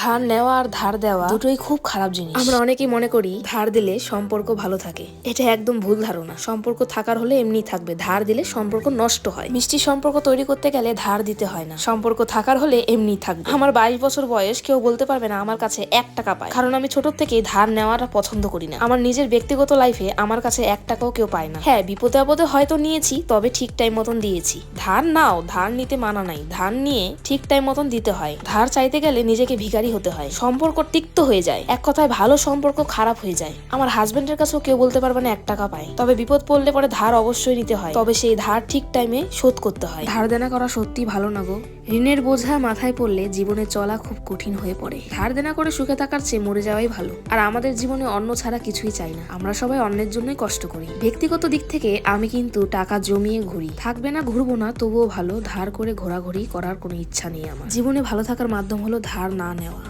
ধার নেওয়া আর ধার দেওয়া দুটোই খুব খারাপ জিনিস। আমরা অনেকেই মনে করি ধার দিলে সম্পর্ক ভালো থাকে। এটা একদম ভুল ধারণা। সম্পর্ক থাকার হলে এমনি থাকবে। ধার দিলে সম্পর্ক নষ্ট হয়। মিষ্টি সম্পর্ক তৈরি করতে গেলে ধার দিতে হয় না। সম্পর্ক থাকার হলে এমনি থাকবে। আমার বাইশ বছর বয়স কেউ বলতে পারবে না আমার কাছে এক টাকা পায়। কারণ আমি ছোট থেকে ধার নেওয়াটা পছন্দ করি না। আমার নিজের ব্যক্তিগত লাইফে আমার কাছে এক টাকাও কেউ পায় না। হ্যাঁ বিপদে আপদে হয়তো নিয়েছি তবে ঠিক টাইম মতন দিয়েছি। ধার নাও ধার নিতে মানা নাই। ধার নিয়ে ঠিক টাইম মতন দিতে হয়। ধার চাইতে গেলে নিজেকে ভিখারি হতে হয়। সম্পর্ক তিক্ত হয়ে যায়। এক কথায় ভালো সম্পর্ক খারাপ হয়ে যায়। আমার হাজবেন্ডের কাছেও কেউ বলতে পারবে না এক টাকা পায়। তবে বিপদ পড়লে পরে ধার অবশ্যই নিতে হয়। তবে সেই ধার ঠিক টাইমে শোধ করতে হয়। ধার দেনা করা সত্যি ভালো না গো। ঋণের বোঝা মাথায় পড়লে জীবনে চলা খুব কঠিন হয়ে পড়ে। ধার দেনা করে সুখে থাকার চেয়ে মরে যাওয়াই ভালো। আর আমাদের জীবনে অন্য ছাড়া কিছুই চাই না। আমরা সবাই অন্যের জন্যই কষ্ট করি। ব্যক্তিগত দিক থেকে আমি কিন্তু টাকা জমিয়ে ঘুরি। থাকবে না ঘুরবো না, তবুও ভালো। ধার করে ঘোরাঘুরি করার কোনো ইচ্ছা নেই আমার। জীবনে ভালো থাকার মাধ্যম হলো ধার না নেওয়া।